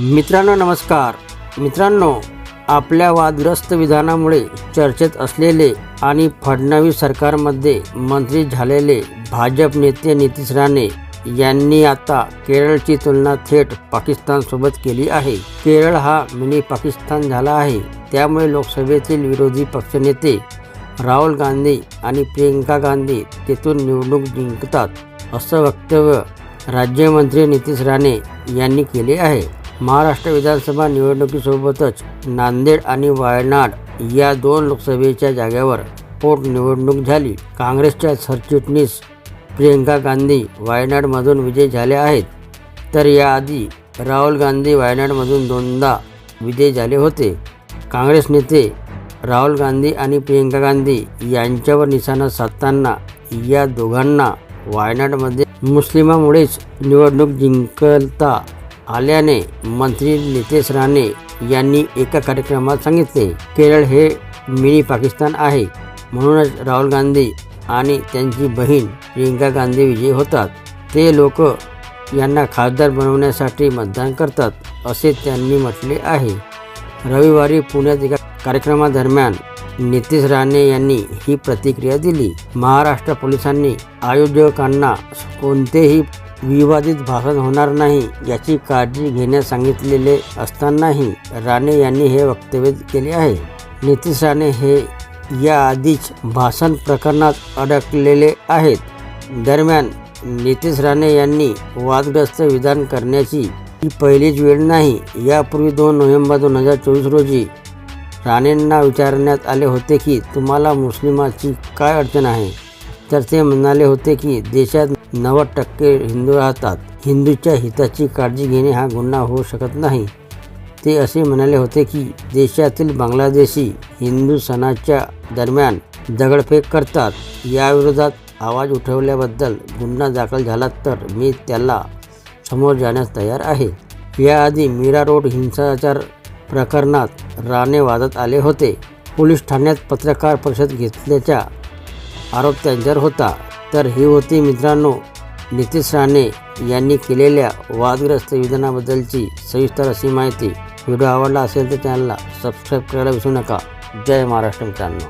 मित्रांनो नमस्कार. मित्रांनो आपल्या वादग्रस्त विधानामुळे चर्चेत असलेले आणि फडणवीस सरकारमध्ये मंत्री झालेले भाजप नेते नितीश राणे यांनी आता केरळची तुलना थेट पाकिस्तानसोबत केली आहे. केरळ हा मिनी पाकिस्तान झाला आहे. त्यामुळे लोकसभेतील विरोधी पक्षनेते राहुल गांधी आणि प्रियंका गांधी तेथून निवडणूक जिंकतात असं वक्तव्य राज्यमंत्री नितीश राणे यांनी केले आहे. महाराष्ट्र विधानसभा निवडणुकीसोबतच नांदेड आणि वायनाड या दोन लोकसभेच्या जागेवर पोटनिवडणूक झाली. काँग्रेसच्या सरचिटणीस प्रियंका गांधी वायनाडमधून विजय झाल्या आहेत. तर याआधी राहुल गांधी वायनाडमधून दोनदा विजयी झाले होते. काँग्रेस नेते राहुल गांधी आणि प्रियंका गांधी यांच्यावर निशाणा साधताना या दोघांना वायनाडमध्ये मुस्लिमामुळेच निवडणूक जिंकता आल्याने मंत्री नितेश राणे यांनी एका कार्यक्रमात सांगितले केरळ हे मिनी पाकिस्तान आहे. म्हणूनच राहुल गांधी आणि त्यांची बहीण प्रियंका गांधी विजयी होतात. ते लोक यांना खासदार बनवण्यासाठी मतदान करतात असे त्यांनी म्हटले आहे. रविवारी पुण्यात एका कार्यक्रमादरम्यान नितीश राणे यांनी ही प्रतिक्रिया दिली. महाराष्ट्र पोलिसांनी आयोजकांना कोणतेही विवादित भाषण होणार नाही याची काळजी घेण्यास सांगितलेले असतानाही राणे यांनी हे वक्तव्य केले आहे. नितीश राणे हे याआधीच भाषण प्रकरणात अडकलेले आहेत. दरम्यान नितीश राणे यांनी वादग्रस्त विधान करण्याची ही पहिलीच वेळ नाही. यापूर्वी दोन नोव्हेंबर दोन हजार चोवीस रोजी राणेंना विचारण्यात आले होते की तुम्हाला मुस्लिमाची काय अडचण आहे? तर ते म्हणाले होते की देशात नव्वद टक्के हिंदू राहतात. हिंदूच्या हिताची काळजी घेणे हा गुन्हा होऊ शकत नाही. ते असे म्हणाले होते की देशातील बांगलादेशी हिंदू सणाच्या दरम्यान दगडफेक करतात. याविरोधात आवाज उठवल्याबद्दल गुन्हा दाखल झाला तर मी त्याला समोर जाण्यास तयार आहे. याआधी मीरा रोड हिंसाचार प्रकरणात राणे वादात आले होते. पोलीस ठाण्यात पत्रकार परिषद घेतल्याचा आरोप त्यांच्यावर होता. तर हे होते मित्रांनो नितीश राणे यांनी केलेल्या वादग्रस्त विधानाबद्दलची सविस्तर अशी माहिती. व्हिडिओ आवडला असेल तर चॅनलला सबस्क्राईब करायला विसरू नका. जय महाराष्ट्र मित्रांनो.